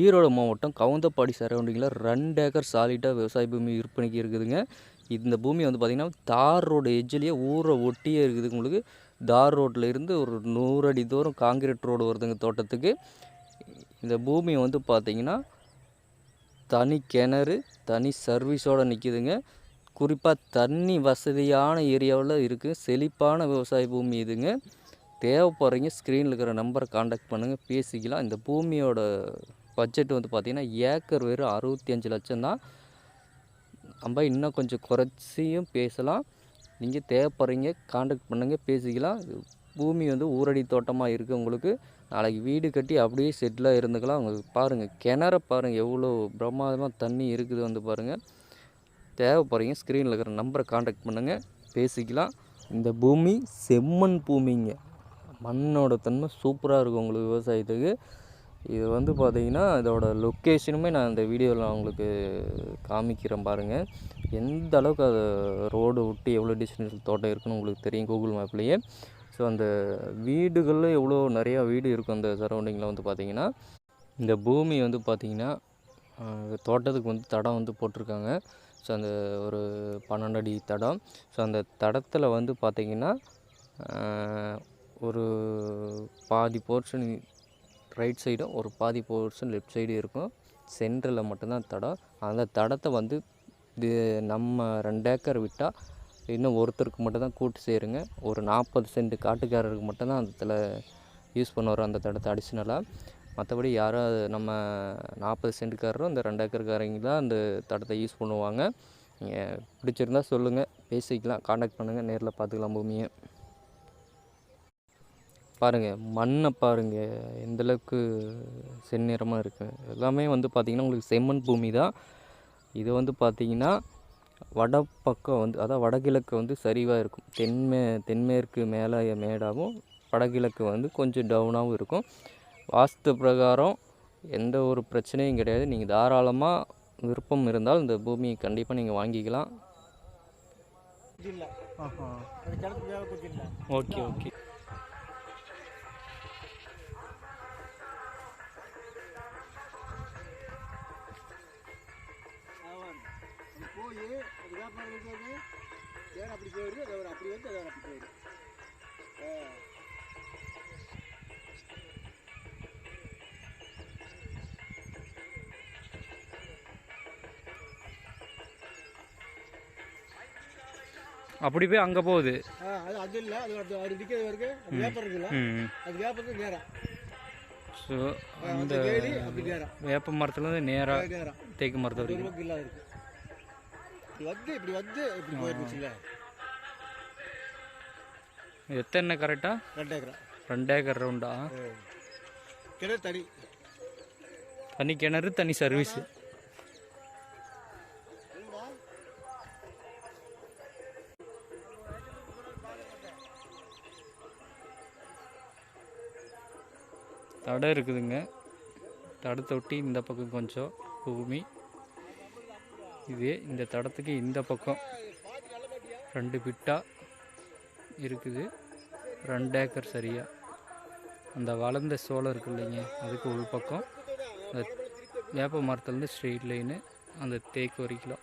ஈரோடு மாவட்டம் கவுந்தப்பாடி சரௌண்டிங்கில் ரெண்டு ஏக்கர் சாலிட்டாக விவசாய பூமி விற்பனைக்கு இருக்குதுங்க. இந்த பூமி வந்து பார்த்திங்கன்னா தார் ரோடு எஜ்ஜிலேயே ஊரை ஒட்டியே இருக்குது. உங்களுக்கு தார் ரோட்டில் இருந்து ஒரு நூறு அடி தூரம் காங்கிரீட் ரோடு வருதுங்க தோட்டத்துக்கு. இந்த பூமி வந்து பார்த்திங்கன்னா தனி கிணறு தனி சர்வீஸோடு நிற்கிதுங்க குறிப்பாக தண்ணி வசதியான ஏரியாவில் இருக்குது செழிப்பான விவசாய பூமி இதுங்க. தேவைப்படுறீங்க ஸ்க்ரீனில் இருக்கிற நம்பரை காண்டாக்ட் பண்ணுங்கள் பேசிக்கலாம். இந்த பூமியோட பட்ஜெட் வந்து பார்த்திங்கன்னா ஏக்கர் வெறும் அறுபத்தி அஞ்சு லட்சம் தான். நம்ம இன்னும் கொஞ்சம் குறைச்சியும் பேசலாம். நீங்கள் தேவைப்படுறீங்க காண்டாக்ட் பண்ணுங்கள் பேசிக்கலாம். பூமி வந்து ஊரடி தோட்டமாக இருக்குது உங்களுக்கு. நாளைக்கு வீடு கட்டி அப்படியே செட்டிலாக இருந்துக்கலாம். உங்களுக்கு பாருங்கள் கிணற பாருங்கள் எவ்வளோ பிரமாதமாக தண்ணி இருக்குது வந்து பாருங்கள் தேவைப்படுறீங்க ஸ்க்ரீனில் இருக்கிற நம்பரை காண்டாக்ட் பண்ணுங்கள் பேசிக்கலாம். இந்த பூமி செம்மண் பூமிங்க. மண்ணோட தன்மை சூப்பராக இருக்கும் உங்களுக்கு விவசாயத்துக்கு. இது வந்து பார்த்திங்கன்னா இதோட லொக்கேஷனுமே நான் இந்த வீடியோவில் நான் உங்களுக்கு காமிக்கிறேன் பாருங்கள் எந்த அளவுக்கு அது ரோடு விட்டு எவ்வளோ டிஸ்டன்ஸ் தோட்டம் இருக்குன்னு உங்களுக்கு தெரியும் கூகுள் மேப்லேயே ஸோ அந்த வீடுகளில் எவ்வளோ நிறையா வீடு இருக்கும் அந்த சரௌண்டிங்கில் வந்து பார்த்திங்கன்னா இந்த பூமி வந்து பார்த்திங்கன்னா தோட்டத்துக்கு வந்து தடம் வந்து போட்டிருக்காங்க. ஸோ அந்த ஒரு பன்னெண்டு அடி தடம். ஸோ அந்த தடத்தில் வந்து பார்த்திங்கன்னா ஒரு பாதி போர்ஷன் ரைட் சைடும் ஒரு பாதி போர்ஷன் லெஃப்ட் சைடு இருக்கும். சென்டரில் மட்டும்தான் தடம். அந்த தடத்தை வந்து இது நம்ம ரெண்டு ஏக்கர் விட்டால் இன்னும் ஒருத்தருக்கு மட்டும்தான் கூட்டு சேருங்க. ஒரு நாற்பது சென்ட் காட்டுக்காரருக்கு மட்டும்தான் அந்த இடத்துல யூஸ் பண்ணுவார் அந்த தடத்தை அடிஷ்னலாக மற்றபடி யாரும் நம்ம நாற்பது சென்ட்டுக்காரரும் இந்த ரெண்டு ஏக்கர்காரங்க தான் அந்த தடத்தை யூஸ் பண்ணுவாங்க. நீங்கள் பிடிச்சிருந்தா சொல்லுங்கள் பேசிக்கலாம் காண்டாக்ட் பண்ணுங்கள் நேரில் பார்த்துக்கலாம் பூமியை. பாருங்கள் மண்ணை பாருங்கள் எந்தளவுக்கு செந்நிறமாக இருக்குது எல்லாமே வந்து பார்த்திங்கன்னா உங்களுக்கு செம்மண் பூமி தான். இது வந்து பார்த்திங்கன்னா வட பக்கம் வந்து அதான் வடகிழக்கு வந்து சரிவாக இருக்கும். தென்மே தென்மேற்கு மேலே மேடாகவும் வடகிழக்கு வந்து கொஞ்சம் டவுனாகவும் இருக்கும். வாஸ்து பிரகாரம் எந்த ஒரு பிரச்சனையும் கிடையாது. நீங்கள் தாராளமாக விருப்பம் இருந்தால் இந்த பூமியை கண்டிப்பாக நீங்கள் வாங்கிக்கலாம். Okay okay. வியாபாரம் இருக்காது வேறு அப்படி போயிடுது ஒரு அப்படி வந்து அது அப்படி போயிடுது. அப்படி போய் அங்கே போகுது. அது அது இல்லை அது அது அது நிற்கிறது வரைக்கும் வியாபாரம் இருக்குல்ல அது வியாபாரத்துக்கு நேரம் ஸோ அந்த வேப்ப மரத்துலேருந்து நேராக நேரம் தேக்கு மரத்து வரைக்கும் இல்லாத இருக்கு. இப்படி வந்து இப்படி வந்து இப்படி போயிருந்துச்சுல்ல. எத்தனை கரெக்டாக ரெண்டு ஏக்கரா ரெண்டு ஏக்கர் ரவுண்டா கிணறு தனி தனி கிணறு தனி சர்வீஸு தடம் இருக்குதுங்க. தடத்தை ஒட்டி இந்த பக்கம் கொஞ்சம் பூமி. இது இந்த தடத்துக்கு இந்த பக்கம் ரெண்டு பிட்டா இருக்குது. ரெண்டு ஏக்கர் சரியா. அந்த வளர்ந்த சோளம் இருக்கு இல்லைங்க அதுக்கு உள் பக்கம். அந்த வேப்ப மரத்துலேருந்து ஸ்ட்ரெயிட் லைனு அந்த தேக்கு வரைக்கும்.